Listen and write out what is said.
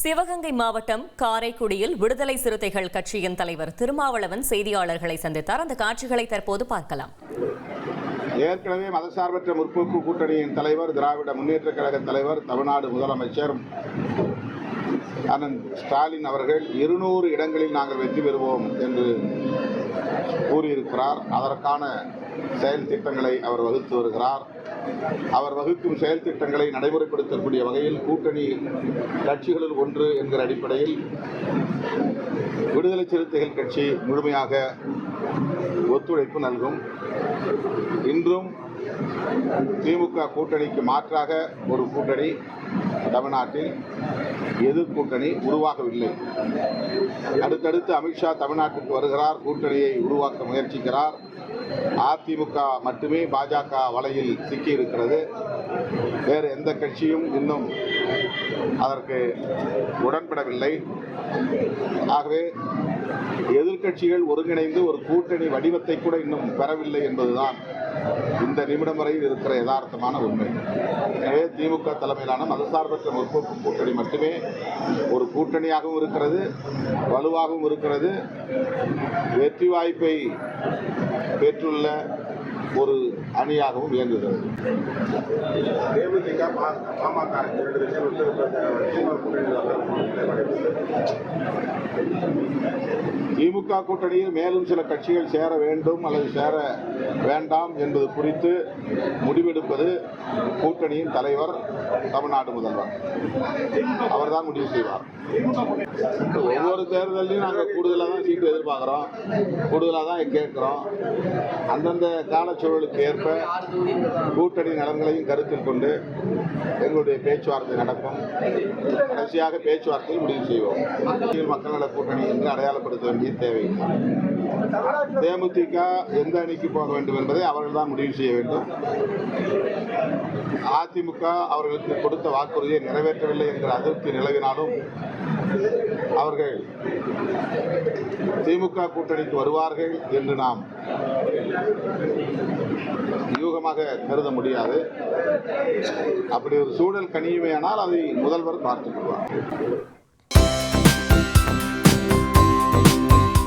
சிவகங்கை மாவட்டம் காரைக்குடியில் விடுதலை சிறுத்தைகள் கட்சியின் தலைவர் திருமாவளவன் செய்தியாளர்களை சந்தித்தார். அந்த காட்சிகளை தற்போது பார்க்கலாம். ஏற்கனவே மதசார்பற்ற முற்போக்கு கூட்டணியின் தலைவர் திராவிட முன்னேற்ற கழக தலைவர் தமிழ்நாடு முதலமைச்சர் அண்ணன் ஸ்டாலின் அவர்கள் இருநூறு இடங்களில் நாங்கள் வெற்றி பெறுவோம் என்று கூறியிருக்கிறார். அதற்கான செயல் திட்டங்களை அவர் வகுத்து வருகிறார். அவர் வகுக்கும் செயல் திட்டங்களை நடைமுறைப்படுத்தக்கூடிய வகையில் கூட்டணி கட்சிகளில் ஒன்று என்கிற அடிப்படையில் விடுதலை சிறுத்தைகள் கட்சி முழுமையாக ஒத்துழைப்பு நல்கும். இன்றும் திமுக கூட்டணிக்கு மாற்றாக ஒரு கூட்டணி தமிழ்நாட்டில் எதிர்கூட்டணி உருவாகவில்லை. அடுத்தடுத்து அமித்ஷா தமிழ்நாட்டுக்கு வருகிறார் கூட்டணியை உருவாக்க முயற்சிக்கிறார். அதிமுக மட்டுமே பாஜக வலையில் சிக்கியிருக்கிறது. வேறு எந்த கட்சியும் இன்னும் அதற்கு உடன்படவில்லை. ஆகவே எதிர்க்கட்சிகள் ஒருங்கிணைந்து ஒரு கூட்டணி வடிவத்தை கூட இன்னும் பெறவில்லை என்பதுதான் இந்த நிமிடம் வரையில் இருக்கிற யதார்த்தமான உண்மை. எனவே திமுக தலைமையிலான மதசார்பற்ற முற்போக்கு கூட்டணி மட்டுமே ஒரு கூட்டணியாகவும் இருக்கிறது வலுவாகவும் இருக்கிறது. வெற்றி வாய்ப்பை பெற்றுள்ள ஒரு அணியாகவும் இயங்குகிறது. தேமுதிக பாமக இரண்டு திமுக கூட்டணியில் மேலும் சில கட்சிகள் சேர வேண்டும் அல்லது சேர வேண்டாம் என்பது குறித்து முடிவெடுப்பது கூட்டணியின் தலைவர் தமிழ்நாடு முதல்வர். அவர்தான் முடிவு செய்வார். ஒவ்வொரு தேர்தலையும் நாங்கள் கூடுதலாக தான் சீட்டு எதிர்பார்க்குறோம். கூடுதலாக தான் கேட்குறோம். அந்தந்த காலச்சூழலுக்கு ஏற்ப கூட்டணி நலன்களையும் கருத்தில் கொண்டு எங்களுடைய பேச்சுவார்த்தை நடக்கும். கடைசியாக பேச்சுவார்த்தையை முடிவு செய்வோம். மக்கள் கூட்டணி என்று அடையாளப்படுத்த வேண்டிய தேவையில்லை. தேமுதிக எந்த அணிக்கு போக வேண்டும் என்பதை அவர்கள் தான் முடிவு செய்ய வேண்டும். அதிமுக அவர்களுக்கு கொடுத்த வாக்குறுதியை நிறைவேற்றவில்லை என்ற அதிருப்தி நிலவினாலும் அவர்கள் திமுக கூட்டணிக்கு வருவார்கள் என்று நாம் யூகமாக கருத முடியாது. அப்படி ஒரு சூழல் கனியுமையானால் அதை முதல்வர் பார்த்துக் கொள்வார்.